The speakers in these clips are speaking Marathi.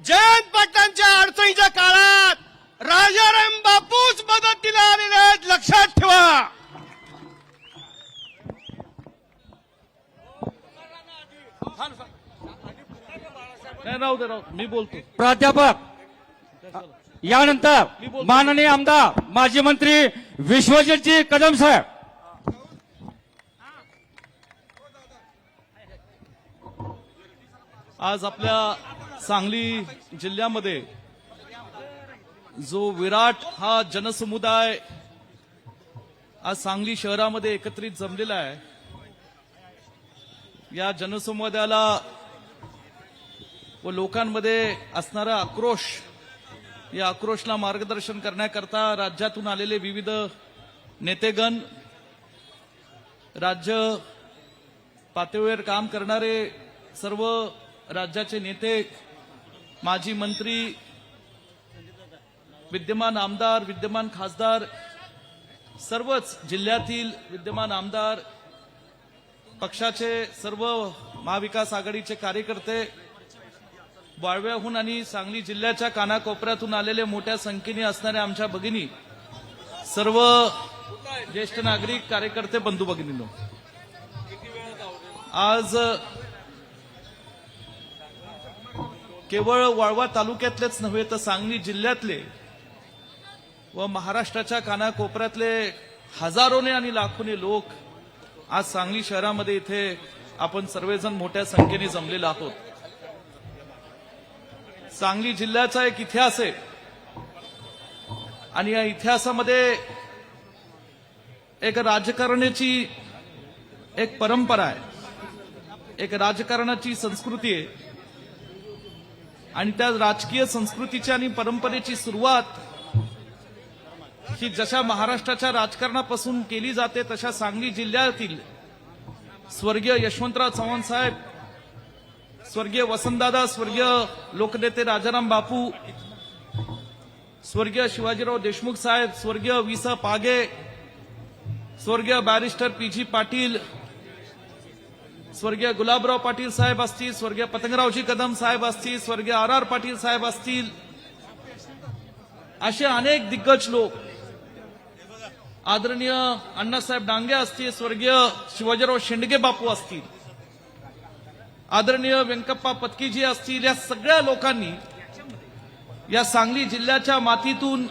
जयंत पाटलांच्या अडचणीच्या काळात राजाराम बापूच मदतीला आलेले आहेत लक्षात ठेवा. मी बोलतो. प्राध्यापक यानंतर माननीय आमदार माजी मंत्री विश्वजितजी कदम साहेब. आज आपल्या सांगली जिल्ह्यामध्ये जो विराट हा जनसमुदाय आज सांगली शहरामध्ये एकत्रित जमलेला आहे. या जनसमुदायाला व लोकांमध्ये असणारा आक्रोश या आक्रोशला मार्गदर्शन करण्याकरता राज्यातून आलेले विविध नेतेगण राज्य पातळीवर काम करणारे सर्व राज्याचे नेते माजी मंत्री विद्यमान आमदार विद्यमान खासदार सर्वच जिल्ह्यातील विद्यमान आमदार पक्षाचे सर्व महाविकास आघाडीचे कार्यकर्ते वाळव्याहून आणि सांगली जिल्ह्याच्या कानाकोपऱ्यातून आलेले मोठ्या संख्येने असणाऱ्या आमच्या भगिनी सर्व ज्येष्ठ नागरिक कार्यकर्ते बंधू भगिनीनो. आज केवळ वाळवा तालुक्यातलेच नव्हे तर सांगली जिल्ह्यातले व महाराष्ट्राच्या कानाकोपऱ्यातले हजारोने आणि लाखोने लोक आज सांगली शहरामध्ये इथे आपण सर्वजण मोठ्या संख्येने जमलेलो आहोत. सांगली जिल्ह्याचा एक इतिहास आहे. आणि या इतिहासामध्ये एक राजकारणाची एक परंपरा आहे. एक राजकारणाची संस्कृती आहे. आणि त्या राजकीय संस्कृतीची आणि परंपरेची सुरुवात ही जशा महाराष्ट्राच्या राजकारणापासून केली जाते तशा सांगली जिल्ह्यातील स्वर्गीय यशवंतराव चव्हाण साहेब स्वर्गीय वसंतदादा स्वर्गीय लोकनेते राजाराम बापू स्वर्गीय शिवाजीराव देशमुख साहेब स्वर्गीय वि स पागे स्वर्गीय बॅरिस्टर पी जी पाटील स्वर्गीय गुलाबराव पाटील साहेब असतील स्वर्गीय पतंगरावजी कदम साहेब असतील स्वर्गीय आर आर पाटील साहेब असतील असे अनेक दिग्गज लोक. आदरणीय अण्णासाहेब डांगे असतील स्वर्गीय शिवाजीराव शेंडगे बापू असतील आदरणीय व्यंकप्पा पत्कीजी असतील या सगळ्या लोकांनी या सांगली जिल्ह्याच्या मातीतून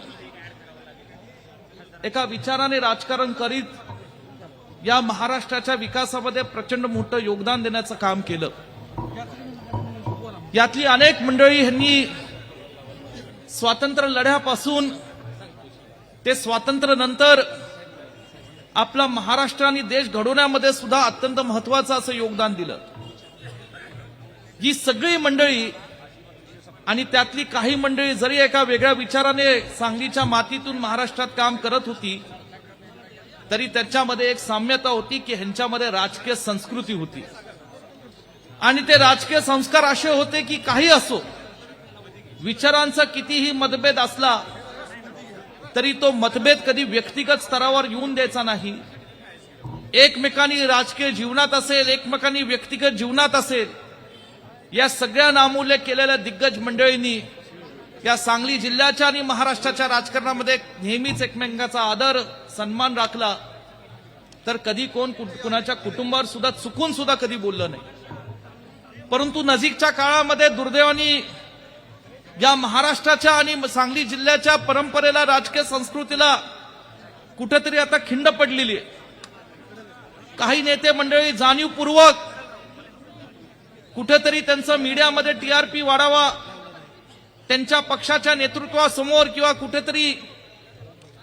एका विचाराने राजकारण करीत या महाराष्ट्राच्या विकासामध्ये प्रचंड मोठं योगदान देण्याचं काम केलं. यातली अनेक मंडळी यांनी स्वातंत्र्य लढ्यापासून ते स्वातंत्र्य नंतर आपला महाराष्ट्र आणि देश घडवण्यामध्ये सुद्धा अत्यंत महत्वाचं असं योगदान दिलं. ही सगळी मंडळी आणि त्यातली काही मंडळी जरी एका वेगळ्या विचाराने सांगलीच्या मातीतून महाराष्ट्रात काम करत होती तरी त्याच्यामध्ये एक साम्यता होती की ह्यांच्यामध्ये राजकीय संस्कृती होती. आणि ते राजकीय संस्कार असे होते की काही असो विचारांचा कितीही मतभेद असला तरी तो मतभेद कधी व्यक्तिगत स्तरावर येऊन द्यायचा नाही. एकमेकांनी राजकीय जीवनात असेल एकमेकांनी व्यक्तिगत जीवनात असेल या सगळ्या नामूल्य केलेल्या दिग्गज मंडळींनी या सांगली जिल्ह्याच्या आणि महाराष्ट्राच्या राजकारणामध्ये नेहमीच एकमेकांचा आदर सन्मान राखला. तर कधी कोण कुणाच्या कुटुंबावर सुद्धा चुकून सुद्धा कधी बोललं नाही. परंतु नजीकच्या काळामध्ये दुर्दैवानी या महाराष्ट्राच्या आणि सांगली जिल्ह्याच्या परंपरेला राजकीय संस्कृतीला कुठेतरी आता खिंड पडलेली आहे. काही नेते मंडळी जाणीवपूर्वक कुठेतरी त्यांचं मीडियामध्ये टीआरपी वाढावा त्यांच्या पक्षाच्या नेतृत्वासमोर किंवा कुठेतरी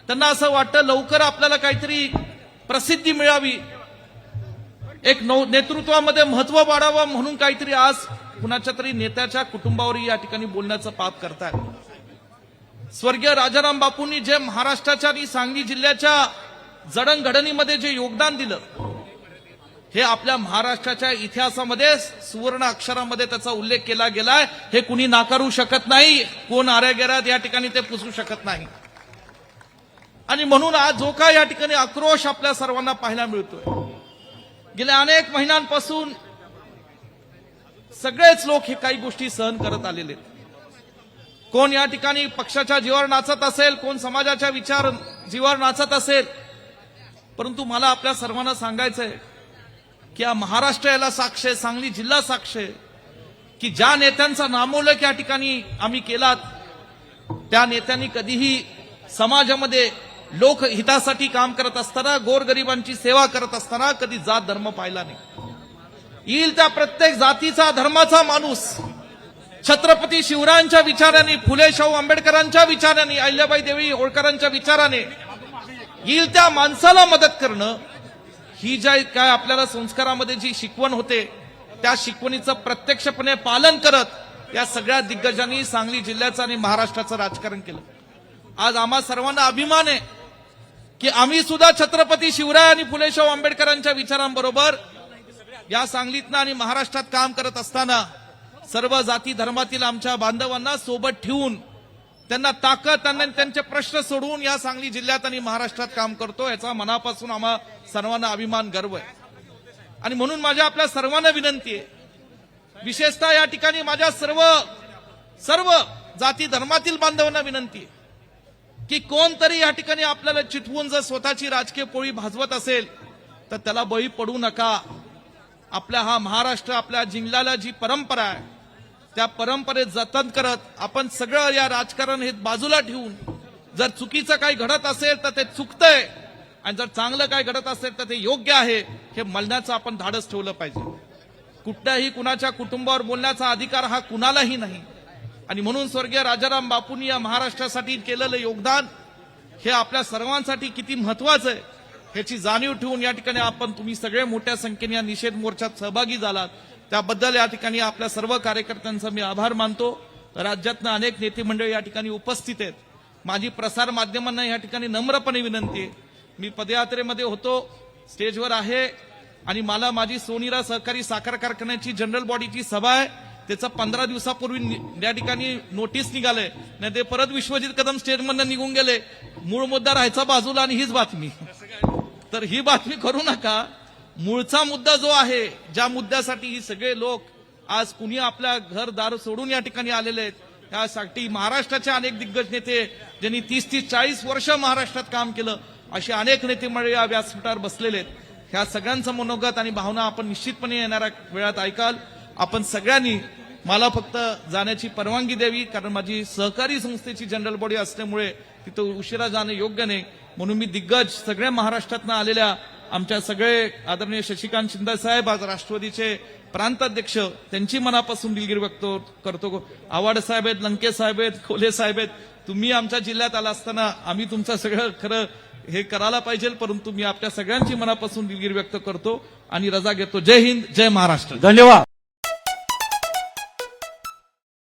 त्यांना असं वाटतं लवकर आपल्याला काहीतरी प्रसिद्धी मिळावी. एक नौ- नेतृत्वामध्ये महत्त्व वाढावं म्हणून काहीतरी आज कुणाच्या तरी नेत्याच्या कुटुंबावर या ठिकाणी बोलण्याचं पाप करतात स्वर्गीय राजाराम बापूंनी जे महाराष्ट्राच्या आणि सांगली जिल्ह्याच्या जडणघडणीमध्ये जे योगदान दिलं हे आपल्या महाराष्ट्राच्या इतिहासामध्ये सुवर्ण अक्षरामध्ये त्याचा उल्लेख केला गेलाय. हे कुणी नाकारू शकत नाही. कोण आऱ्या या ठिकाणी ते पुसू शकत नाही. आणि म्हणून आज जो काय या ठिकाणी आक्रोश आपल्या सर्वांना पाहायला मिळतोय. गेल्या अनेक महिन्यांपासून सगळेच लोक हे काही गोष्टी सहन करत आलेले आहेत. कोण या ठिकाणी पक्षाच्या जीवावर नाचत असेल कोण समाजाच्या विचार जीवावर नाचत असेल परंतु मला आपल्या सर्वांना सांगायचंय की या महाराष्ट्र याला साक्ष आहे सांगली जिल्हा साक्ष? आहे की ज्या नेत्यांचा नामोलक या ठिकाणी आम्ही केलात त्या नेत्यांनी कधीही समाजामध्ये लोकहितासाठी काम करत असताना गोरगरिबांची सेवा करत असताना कधी जात धर्म पाहिला नाही. येईल त्या प्रत्येक जातीचा धर्माचा माणूस छत्रपती शिवरायांच्या विचाराने फुले शाहू आंबेडकरांच्या विचाराने अहिल्याबाई देवी होळकरांच्या विचाराने येईल त्या माणसाला मदत करणं ही ज्या काय आपल्याला संस्कारामध्ये जी शिकवण होते त्या शिकवणीचं प्रत्यक्षपणे पालन करत या सगळ्या दिग्गजांनी सांगली जिल्ह्याचं आणि महाराष्ट्राचं राजकारण केलं. आज आम्हा सर्वांना अभिमान आहे की आम्ही सुद्धा छत्रपती शिवराय आणि फुलेशाहू आंबेडकरांच्या विचारांबरोबर या सांगलीतनं आणि महाराष्ट्रात काम करत असताना सर्व जाती धर्मातील आमच्या बांधवांना सोबत ठेवून त्यांना ताकद त्यांना त्यांचे प्रश्न सोडवून या सांगली जिल्ह्यात आणि महाराष्ट्रात काम करतो याचा मनापासून आम्हा सर्वांना अभिमान गर्व आहे. आणि म्हणून माझ्या आपल्या सर्वांना विनंती आहे. विशेषतः या ठिकाणी माझ्या सर्व सर्व जाती धर्मातील बांधवांना विनंती आहे. की कोणतरी या ठिकाणी आपल्याला चिटवून जर स्वतःची राजकीय पोळी भाजवत असेल तर त्याला बळी पडू नका. आपल्या हा महाराष्ट्र आपल्या जिल्ह्याला जी परंपरा आहे त्या परंपरेत जतन करत आपण सगळं या राजकारण हे बाजूला ठेवून जर चुकीचं काही घडत असेल तर ते चुकतंय. आणि जर चांगलं काय घडत असेल तर ते योग्य आहे हे म्हणण्याचं आपण धाडस ठेवलं पाहिजे. कुठल्याही कुणाच्या कुटुंबावर बोलण्याचा अधिकार हा कुणालाही नाही. आणि म्हणून स्वर्गीय राजाराम बापूंनी या महाराष्ट्रासाठी केलेलं योगदान हे आपल्या सर्वांसाठी किती महत्वाचं आहे ह्याची जाणीव ठेवून या ठिकाणी आपण तुम्ही सगळे मोठ्या संख्येने या निषेध मोर्चात सहभागी झालात. त्याबद्दल या ठिकाणी आपल्या सर्व कार्यकर्त्यांचा मी आभार मानतो. राज्यातनं अनेक नेते मंडळी या ठिकाणी उपस्थित आहेत. माझी प्रसार माध्यमांना या ठिकाणी नम्रपणे विनंती आहे. मी पदयात्रेमध्ये होतो स्टेजवर आहे आणि मला माझी सोनीरा सहकारी साखर कारखान्याची जनरल बॉडीची सभा आहे. त्याचं पंधरा दिवसापूर्वी या ठिकाणी नोटीस निघाले नाही ते परत विश्वजित कदम स्टेजमधनं निघून गेले. मूळ मुद्दा राहायचा बाजूला आणि हीच बातमी. तर ही बातमी करू नका. मूळचा मुद्दा जो आहे ज्या मुद्द्यासाठी ही सगळे लोक आज कुणी आपल्या घर दार सोडून या ठिकाणी आलेले आहेत त्यासाठी महाराष्ट्राचे अनेक दिग्गज नेते ज्यांनी तीस तीस चाळीस वर्ष महाराष्ट्रात काम केलं असे अनेक नेते मंडळी या व्यासपीठावर बसलेले आहेत. ह्या सगळ्यांचं मनोगत आणि भावना आपण निश्चितपणे येणाऱ्या वेळात ऐकाल. आपण सगळ्यांनी मला फक्त जाण्याची परवानगी द्यावी कारण माझी सहकारी संस्थेची जनरल बॉडी असल्यामुळे तिथं उशिरा जाणं योग्य नाही. म्हणून मी दिग्गज सगळ्या महाराष्ट्रातनं आलेल्या आमच्या सगळे आदरणीय शशिकांत शिंदे साहेब आज राष्ट्रवादीचे प्रांताध्यक्ष त्यांची मनापासून दिलगिरी व्यक्त करतो. आवाड साहेब आहेत लंके साहेब आहेत खोले साहेब आहेत. तुम्ही आमच्या जिल्ह्यात आला असताना आम्ही तुमचं सगळं खरं हे करायला पाहिजे परंतु मी आपल्या सगळ्यांची मनापासून दिलगिरी व्यक्त करतो आणि रजा घेतो. जय हिंद जय महाराष्ट्र. धन्यवाद.